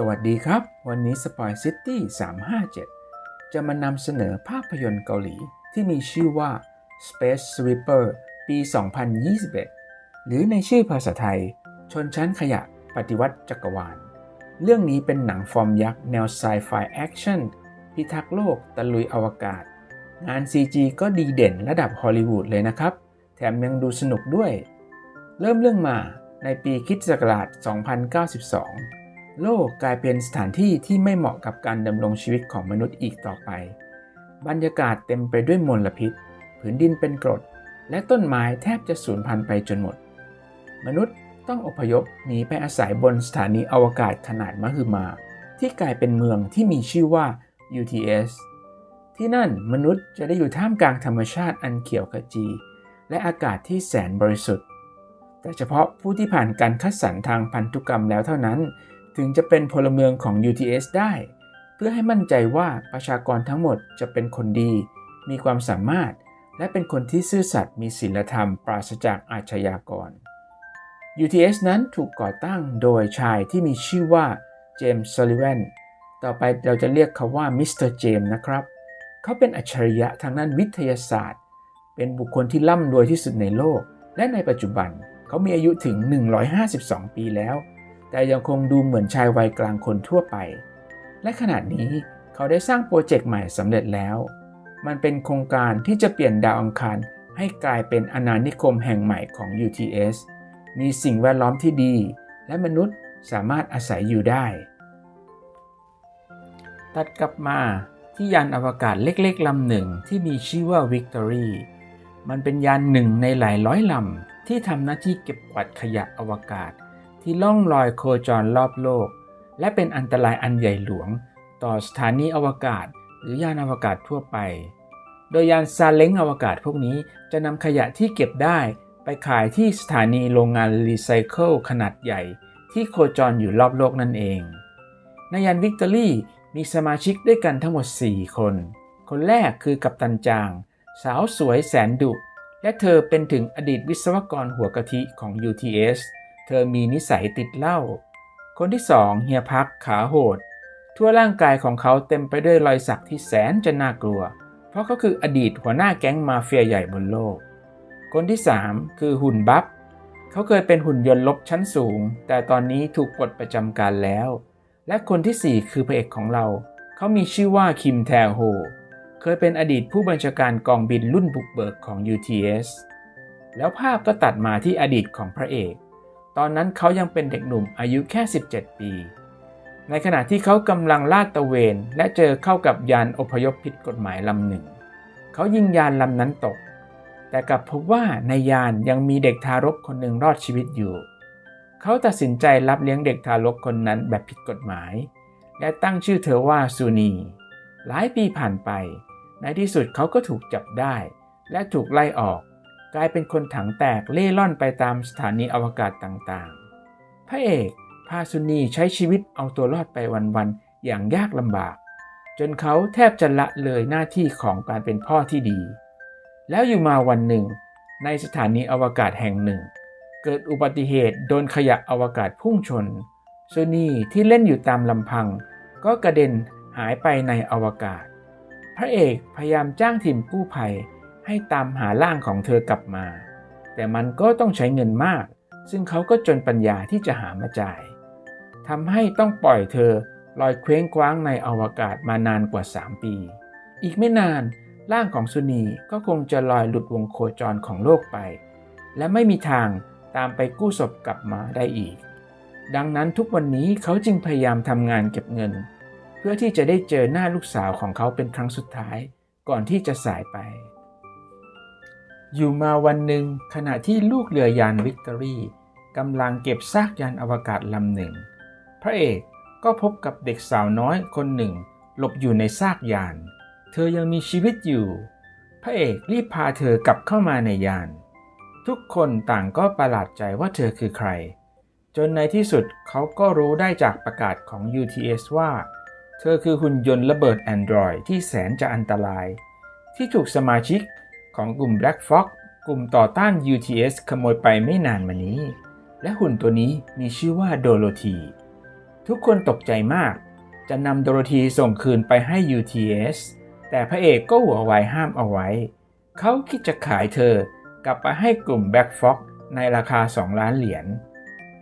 สวัสดีครับ วันนี้ Spoil City 357 จะมานำเสนอภาพยนตร์เกาหลีที่มีชื่อว่า Space Sweeper ปี 2021 หรือในชื่อภาษาไทย ชนชั้นขยะปฏิวัติจักรวาล เรื่องนี้เป็นหนังฟอร์มยักษ์แนวไซไฟแอคชั่นพิทักษ์โลกตะลุยอวกาศ งาน CG ก็ดีเด่นระดับฮอลลีวูดเลยนะครับ แถมยังดูสนุกด้วย เริ่มเรื่องมาในปีคริสตศักราช2092 โลกกลายเป็นสถานที่ที่ไม่เหมาะกับการดำรงชีวิตของมนุษย์อีกต่อไป บรรยากาศเต็มไปด้วยมลพิษ ผืนดินเป็นกรด และต้นไม้แทบจะสูญพันธุ์ไปจนหมด มนุษย์ต้องอพยพหนีไปอาศัยบนสถานีอวกาศขนาดมหึมา ที่กลายเป็นเมืองที่มีชื่อว่า UTS ที่นั่นมนุษย์จะได้อยู่ท่ามกลางธรรมชาติอันเขียวขจี และอากาศที่แสนบริสุทธิ์ แต่เฉพาะผู้ที่ผ่านการคัดสรรทางพันธุกรรมแล้วเท่านั้น ถึงจะเป็นพลเมืองของ UTS ได้ เพื่อให้มั่นใจว่าประชากรทั้งหมดจะเป็นคนดี มีความสามารถ และเป็นคนที่ซื่อสัตย์มีศีลธรรม ปราศจากอาชญากร UTS นั้นถูกก่อตั้งโดยชายที่มีชื่อว่าเจมส์ซอลิแวนต่อไปเราจะเรียกเขาว่ามิสเตอร์เจมส์นะครับ เขาเป็นอัจฉริยะทางด้านวิทยาศาสตร์ เป็นบุคคลที่ร่ำรวยที่สุดในโลก และในปัจจุบันเขามีอายุถึง 152 ปีแล้ว แต่ยังคงดูเหมือนชายวัยกลางคนทั่วไป และขณะนี้เขาได้สร้างโปรเจกต์ใหม่สำเร็จแล้ว มันเป็นโครงการที่จะเปลี่ยนดาวอังคารให้กลายเป็นอาณานิคมแห่งใหม่ของ UTS มีสิ่งแวดล้อมที่ดี และมนุษย์สามารถอาศัยอยู่ได้ ตัดกลับมาที่ยานอวกาศเล็กๆลำหนึ่งที่มีชื่อว่า Victory มันเป็นยานหนึ่งในหลายร้อยลำที่ทำหน้าที่เก็บกวาดขยะอวกาศ ที่ล่องลอยโคจรรอบโลก และเป็นอันตรายอันใหญ่หลวง ต่อสถานีอวกาศ หรือยานอวกาศทั่วไป โดยยานซาเล้งอวกาศพวกนี้จะนำขยะที่เก็บได้ไปขายที่สถานีโรงงานรีไซเคิลขนาดใหญ่ ที่โคจรอยู่รอบโลกนั่นเอง ในยานวิกตอรี่มีสมาชิกด้วยกันทั้งหมด 4 คน คนแรกคือกัปตันจาง สาวสวยแสนดุ และเธอเป็นถึงอดีตวิศวกรหัวกะทิของ UTS เธอมีนิสัยติดเหล้า คนที่สองเฮียพักขาโหด ทั่วร่างกายของเขาเต็มไปด้วยรอยสักที่แสนจะน่ากลัว เพราะเขาคืออดีตหัวหน้าแก๊งมาเฟียใหญ่บนโลก คนที่3คือหุ่นบัฟเขาเคยเป็นหุ่นยนต์ลบชั้นสูง แต่ตอนนี้ถูกปลดประจำการแล้ว และคนที่4คือพระเอกของเรา เขามีชื่อว่าคิมแทโฮ เคยเป็นอดีตผู้บัญชาการกองบินรุ่นบุกเบิกของ UTS แล้วภาพก็ตัดมาที่อดีตของพระเอก ตอนนั้นเขายังเป็นเด็กหนุ่มอายุแค่ 17 ปี ในขณะที่เขากำลังลาดตะเวน และเจอเข้ากับยานอพยพผิดกฎหมายลำหนึ่ง เขายิงยานลำนั้นตก แต่กลับพบว่าในยานยังมีเด็กทารกคนหนึ่งรอดชีวิตอยู่ เขาตัดสินใจรับเลี้ยงเด็กทารกคนนั้นแบบผิดกฎหมาย และตั้งชื่อเธอว่าซูนี หลายปีผ่านไป ในที่สุดเขาก็ถูกจับได้ และถูกไล่ออก กลายเป็นคนถังแตกเล่ร่อนไปตามสถานีอวกาศต่างๆ พระเอกพาซูนีใช้ชีวิตเอาตัวรอดไปวันๆ อย่างยากลำบาก จนเขาแทบจะละเลยหน้าที่ของการเป็นพ่อที่ดี แล้วอยู่มาวันหนึ่ง ในสถานีอวกาศแห่งหนึ่ง เกิดอุบัติเหตุโดนขยะอวกาศพุ่งชนซูนีที่เล่นอยู่ตามลำพัง ก็กระเด็นหายไปในอวกาศ พระเอกพยายามจ้างทีมกู้ภัย ให้ตามหาร่างของเธอกลับมา แต่มันก็ต้องใช้เงินมาก ซึ่งเขาก็จนปัญญาที่จะหามาจ่ายทำให้ต้องปล่อยเธอลอยเคว้งคว้างในอวกาศมานานกว่า 3 ปี อีกไม่นานร่างของซุนีก็คงจะลอยหลุดวงโคจรของโลกไป และไม่มีทางตามไปกู้ศพกลับมาได้อีก ดังนั้นทุกวันนี้เขาจึงพยายามทำงานเก็บเงิน เพื่อที่จะได้เจอหน้าลูกสาวของเขาเป็นครั้งสุดท้าย ก่อนที่จะสายไป อยู่มาวันหนึ่งขณะที่ลูกเรือยานวิกตอรี่กำลังเก็บซากยานอวกาศลำหนึ่ง พระเอกก็พบกับเด็กสาวน้อยคนหนึ่ง หลบอยู่ในซากยาน เธอยังมีชีวิตอยู่ พระเอกรีบพาเธอกลับเข้ามาในยาน ทุกคนต่างก็ประหลาดใจว่าเธอคือใคร จนในที่สุดเขาก็รู้ได้จากประกาศของ UTS ว่า เธอคือหุ่นยนต์ระเบิด Android ที่แสนจะอันตราย ที่ถูกสมาชิก ของกลุ่ม Black Fox กลุ่มต่อต้าน UTS ขโมยไปไม่นานมานี้ และหุ่นตัวนี้มีชื่อว่าโดโลธีทุกคนตกใจมาก จะนำโดโรธีส่งคืนไปให้ UTS แต่พระเอกก็หัวไวห้ามเอาไว้ เขาคิดจะขายเธอกลับไปให้กลุ่มแบ็กฟ็อกในราคา 2 ล้านเหรียญ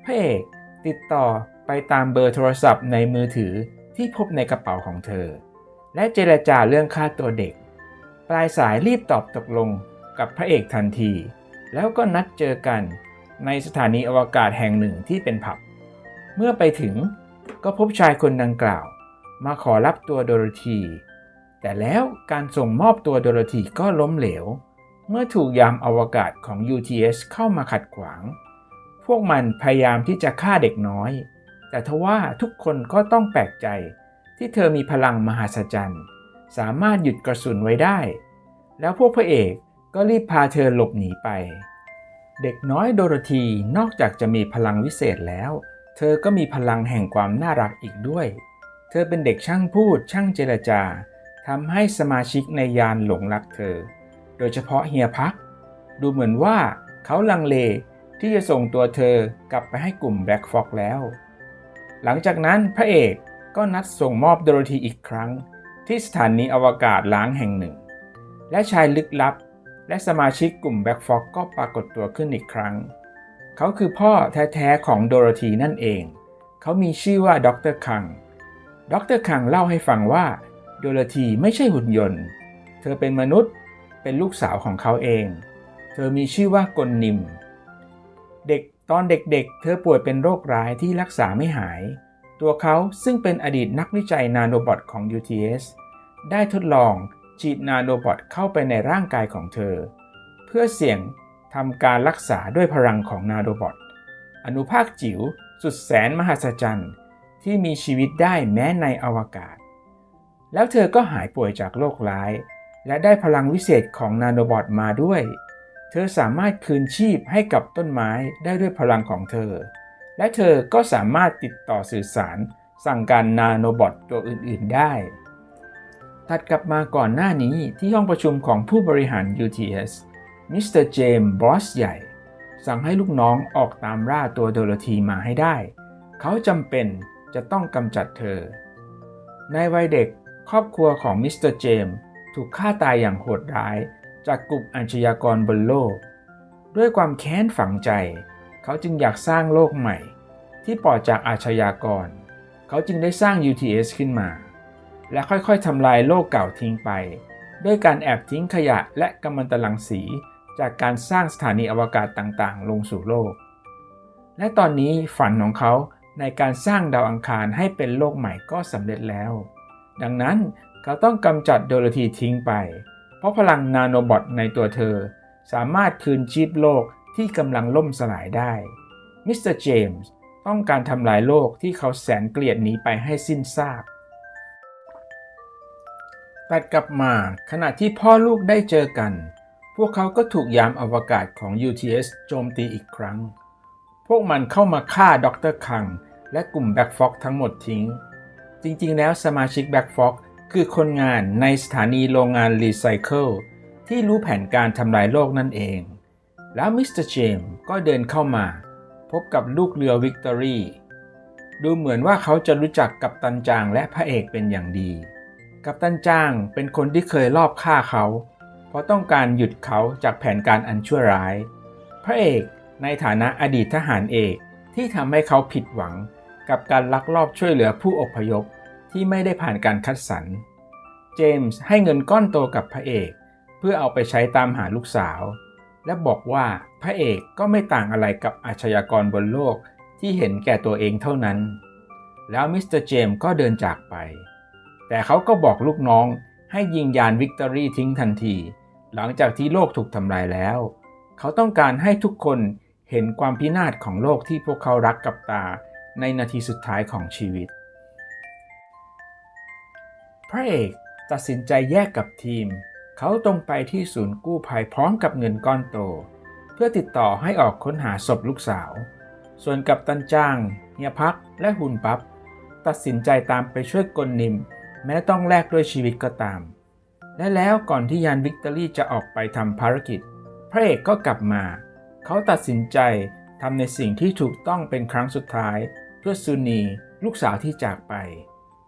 พระเอกติดต่อไปตามเบอร์โทรศัพท์ในมือถือที่พบในกระเป๋าของเธอ และเจรจาเรื่องค่าตัวเด็ก ปลายสายรีบตอบตกลงกับพระเอกทันที แล้วก็นัดเจอกันในสถานีอวกาศแห่งหนึ่งที่เป็นผับ เมื่อไปถึงก็พบชายคนดังกล่าว มาขอรับตัวโดโรธี แต่แล้วการส่งมอบตัวโดโรธีก็ล้มเหลว เมื่อถูกยามอวกาศของ UTS เข้ามาขัดขวาง พวกมันพยายามที่จะฆ่าเด็กน้อย แต่ทว่าทุกคนก็ต้องแปลกใจที่เธอมีพลังมหัศจรรย์ สามารถหยุดกระสุนไว้ได้ แล้วพวกพระเอกก็รีบพาเธอหลบหนีไป เด็กน้อยโดโรธีนอกจากจะมีพลังวิเศษแล้ว เธอก็มีพลังแห่งความน่ารักอีกด้วย เธอเป็นเด็กช่างพูดช่างเจรจาทำให้สมาชิกในยานหลงรักเธอ โดยเฉพาะเฮียพัก ดูเหมือนว่าเขาลังเลที่จะส่งตัวเธอกลับไปให้กลุ่มแบล็กฟ็อกแล้ว หลังจากนั้นพระเอกก็นัดส่งมอบโดโรธีอีกครั้ง ที่สถานีอวกาศล้างแห่งหนึ่ง และชายลึกลับ และสมาชิกกลุ่มแบ็กฟ็อกก็ปรากฏตัวขึ้นอีกครั้ง เขาคือพ่อแท้ๆของโดโรธีนั่นเอง เขามีชื่อว่าด็อกเตอร์คังด็อกเตอร์คังเล่าให้ฟังว่าโดโรธีไม่ใช่หุ่นยนต์ เธอเป็นมนุษย์เป็นลูกสาวของเขาเอง เธอมีชื่อว่ากลนิม เด็กตอนเด็กๆเธอป่วยเป็นโรคร้ายที่รักษาไม่หาย ตัวเขาซึ่งเป็นอดีตนักวิจัยนาโนบอทของ UTS ได้ทดลองฉีดนาโนบอทเข้าไปในร่างกายของเธอ เพื่อเสี่ยงทำการรักษาด้วยพลังของนาโนบอทอนุภาคจิ๋วสุดแสนมหัศจรรย์ ที่มีชีวิตได้แม้ในอวกาศ แล้วเธอก็หายป่วยจากโรคร้าย และได้พลังวิเศษของนาโนบอทมาด้วย เธอสามารถคืนชีพให้กับต้นไม้ได้ด้วยพลังของเธอ และเธอก็สามารถติดต่อสื่อสาร สั่งการนาโนบอทตัวอื่น ๆ ได้ ถัดกลับมาก่อนหน้านี้ที่ห้องประชุมของผู้บริหาร UTS มิสเตอร์เจมส์บอสใหญ่ สั่งให้ลูกน้องออกตามล่าตัวโดโรธีมาให้ได้ เขาจำเป็นจะต้องกำจัดเธอ ในวัยเด็กครอบครัวของมิสเตอร์เจมส์ถูกฆ่าตายอย่างโหดร้าย จากกลุ่มอาชญากรบนโลก ด้วยความแค้นฝังใจ เขาจึงอยากสร้างโลกใหม่ ที่ปลอดจากอาชญากร เขาจึงได้สร้าง UTS ขึ้นมา และค่อยๆทำลายโลกเก่าทิ้งไป ด้วยการแอบทิ้งขยะและกัมมันตรังสี จากการสร้างสถานีอวกาศต่างๆ ลงสู่โลก และตอนนี้ฝันของเขาในการสร้างดาวอังคารให้เป็นโลกใหม่ก็สำเร็จแล้ว ดังนั้นเขาต้องกำจัดโดโรธีทิ้งไป เพราะพลังนาโนบอทในตัวเธอ สามารถคืนชีพโลก ที่กำลังล่มสลายได้ มิสเตอร์เจมส์ต้องการทำลายโลกที่เขาแสนเกลียดนี้ไปให้สิ้นซากตัดกลับมาขณะที่พ่อลูกได้เจอกัน พวกเขาก็ถูกยามอวกาศของ UTS โจมตีอีกครั้ง พวกมันเข้ามาฆ่าด็อกเตอร์คัง และกลุ่มแบ็กฟ็อกทั้งหมดทิ้ง จริงๆ แล้วสมาชิกแบ็กฟ็อกคือคนงานในสถานีโรงงานรีไซเคิลที่รู้แผนการทำลายโลกนั่นเอง แล้วมิสเตอร์เจมส์ก็เดินเข้ามา พบกับลูกเรือวิกตอรี่ดูเหมือนว่าเขาจะรู้จักกับตันจางและพระเอกเป็นอย่างดี กัปตันจางเป็นคนที่เคยลอบฆ่าเขา เพราะต้องการหยุดเขาจากแผนการอันชั่วร้าย พระเอกในฐานะอดีตทหารเอกที่ทำให้เขาผิดหวังกับการลักลอบช่วยเหลือผู้อพยพที่ไม่ได้ผ่านการคัดสรร เจมส์ให้เงินก้อนโตกับพระเอก เพื่อเอาไปใช้ตามหาลูกสาว และบอกว่าพระเอกก็ไม่ต่างอะไรกับอาชญากรบนโลกที่เห็นแก่ตัวเองเท่านั้น แล้วมิสเตอร์เจมส์ก็เดินจากไป แต่เขาก็บอกลูกน้องให้ยิงยานวิกตอรี่ทิ้งทันที หลังจากที่โลกถูกทำลายแล้ว เขาต้องการให้ทุกคนเห็นความพินาศของโลกที่พวกเขารักกับตาในนาทีสุดท้ายของชีวิต พระเอกตัดสินใจแยกกับทีม เขาตรงไปที่ศูนย์กู้ภัยพร้อมกับเงินก้อนโต เพื่อติดต่อให้ออกค้นหาศพลูกสาว ส่วนกับตันจ้างเฮียพักและหุนปับ๊บตัดสินใจตามไปช่วยกลนิม แม้ต้องแลกด้วยชีวิตก็ตาม และแล้วก่อนที่ยานวิกตอรี่จะออกไปทำภารกิจ พระเอกก็กลับมา เขาตัดสินใจทำในสิ่งที่ถูกต้องเป็นครั้งสุดท้าย เพื่อซูนีลูกสาวที่จากไป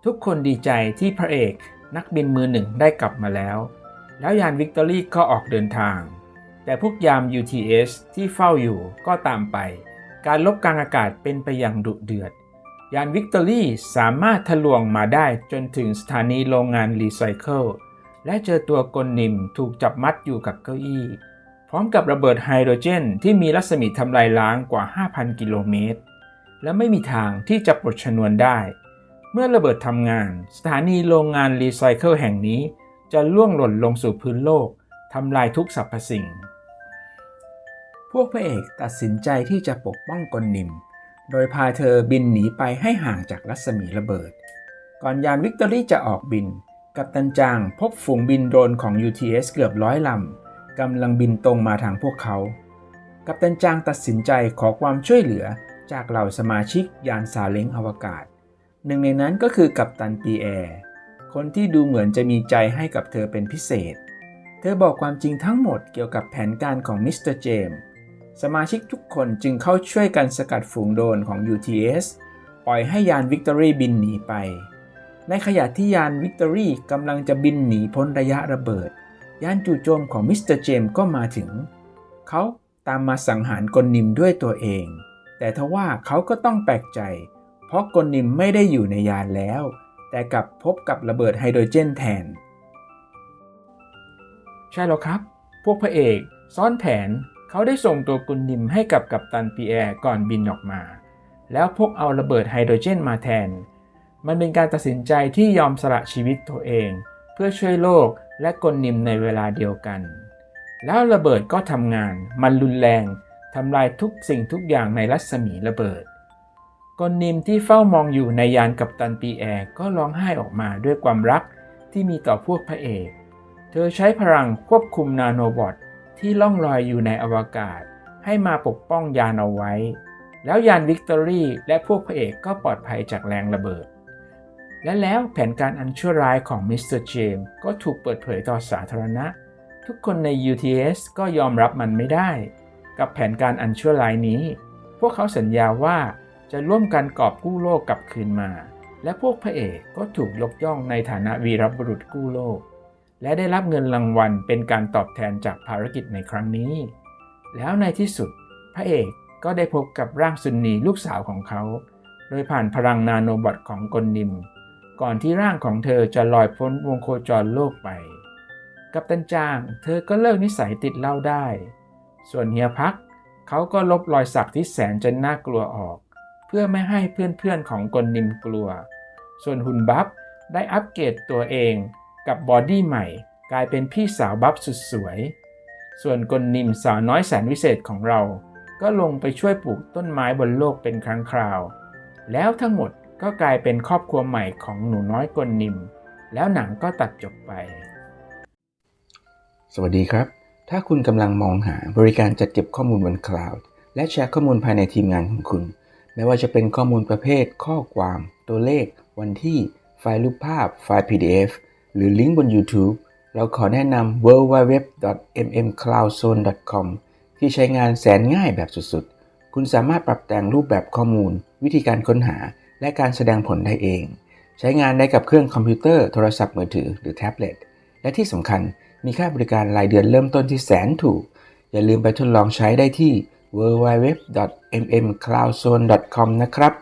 ทุกคนดีใจที่พระเอกนักบินมือหนึ่งได้กลับมาแล้ว แล้วยานวิกตอรี่ก็ออกเดินทาง แต่พวกยาม UTS ที่เฝ้าอยู่ก็ตามไป การลบกลางอากาศเป็นไปอย่างดุเดือด ยานวิกตอรี่สามารถทะลวงมาได้จนถึงสถานีโรงงานรีไซเคิลและเจอตัวกลนิมถูกจับมัดอยู่กับเก้าอี้ พร้อมกับระเบิดไฮโดรเจนที่มีรัศมีทำลายล้างกว่า 5,000 กิโลเมตร และไม่มีทางที่จะปลดชนวนได้ เมื่อระเบิดทำงาน สถานีโรงงานรีไซเคิลแห่งนี้ จะล่วงหล่นลงสู่พื้นโลกทำลายทุกสรรพสิ่ง พวกพระเอกตัดสินใจที่จะปกป้องกลนิม โดยพาเธอบินหนีไปให้ห่างจากรัศมีระเบิด ก่อนยานวิกตอรี่จะออกบิน กัปตันจางพบฝูงบินโดรนของ UTS เกือบร้อยลำกำลังบินตรงมาทางพวกเขา กัปตันจางตัดสินใจขอความช่วยเหลือจากเหล่าสมาชิกยานซาเล้งอวกาศ หนึ่งในนั้นก็คือกัปตันปีแอร์ คนที่ดูเหมือนจะมีใจให้กับเธอเป็นพิเศษ เธอบอกความจริงทั้งหมดเกี่ยวกับแผนการของมิสเตอร์เจมส์สมาชิกทุกคนจึงเข้าช่วยกันสกัดฝูงโดรนของ UTS ปล่อยให้ยานวิกตอรี่บินหนีไป ในขณะที่ยานวิกตอรี่กำลังจะบินหนีพ้นระยะระเบิด ยานจู่โจมของมิสเตอร์เจมส์ก็มาถึง เขาตามมาสังหารกลนิมด้วยตัวเอง แต่ทว่าเขาก็ต้องแปลกใจ เพราะกลนิมไม่ได้อยู่ในยานแล้ว แต่กลับพบกับระเบิดไฮโดรเจนแทน ใช่แล้วครับ พวกพระเอกซ่อนแผนเขาได้ส่งตัวกุนดิมให้กับกัปตันปีแอร์ก่อนบินออกมา แล้วพกเอาระเบิดไฮโดรเจนมาแทน มันเป็นการตัดสินใจที่ยอมสละชีวิตตัวเอง เพื่อช่วยโลกและกลนิมในเวลาเดียวกัน แล้วระเบิดก็ทำงาน มันรุนแรงทำลายทุกสิ่งทุกอย่างในรัศมีระเบิด กลนิมที่เฝ้ามองอยู่ในยานกัปตันปีแอร์ก็ร้องไห้ออกมาด้วยความรักที่มีต่อพวกพระเอก เธอใช้พลังควบคุมนาโนบอทที่ล่องลอยอยู่ในอวกาศ ให้มาปกป้องยานเอาไว้ แล้วยานวิกตอรี่และพวกพระเอกก็ปลอดภัยจากแรงระเบิด และแล้วแผนการอันชั่วร้ายของมิสเตอร์เจมส์ก็ถูกเปิดเผยต่อสาธารณะ ทุกคนใน UTS ก็ยอมรับมันไม่ได้ กับแผนการอันชั่วร้ายนี้ พวกเขาสัญญาว่า จะร่วมกันกอบกู้โลกกลับคืนมา และพวกพระเอกก็ถูกยกย่องในฐานะวีรบุรุษกู้โลก และได้รับเงินรางวัลเป็นการตอบแทนจากภารกิจในครั้งนี้ แล้วในที่สุด พระเอกก็ได้พบกับร่างซุนนีลูกสาวของเขา โดยผ่านพลังนาโนบอทของกลนิม ก่อนที่ร่างของเธอจะลอยพ้นวงโคจรโลกไป กับตันจาง เธอก็เลิกนิสัยติดเหล้าได้ ส่วนเฮียพัก เขาก็ลบรอยสักที่แสนจะน่ากลัวออก เพื่อไม่ให้เพื่อนๆของกลนิมกลัว ส่วนหุ่นบัฟได้อัปเกรดตัวเองกับบอดี้ใหม่ กลายเป็นพี่สาวบัฟสุดสวย ส่วนกลนิมสาวน้อยแสนวิเศษของเรา ก็ลงไปช่วยปลูกต้นไม้บนโลกเป็นครั้งคราว แล้วทั้งหมดก็กลายเป็นครอบครัวใหม่ของหนูน้อยกลนิม แล้วหนังก็ตัดจบไป สวัสดีครับ ถ้าคุณกำลังมองหาบริการจัดเก็บข้อมูลบนคลาวด์และแชร์ข้อมูลภายในทีมงานของคุณ ไม่ว่าจะเป็นข้อมูลประเภท ข้อความ ตัวเลข วันที่ ไฟล์รูปภาพ ไฟล์ PDF หรือลิงก์บน YouTube เราขอแนะนำ www.mmcloudzone.com ที่ใช้งานแสนง่ายแบบสุดๆ คุณสามารถปรับแต่งรูปแบบข้อมูล วิธีการค้นหา และการแสดงผลได้เอง ใช้งานได้กับเครื่องคอมพิวเตอร์ โทรศัพท์มือถือ หรือแท็บเล็ต และที่สำคัญมีค่าบริการรายเดือนเริ่มต้นที่แสนถูก อย่าลืมไปทดลองใช้ได้ที่ mmcloudzone.com นะครับ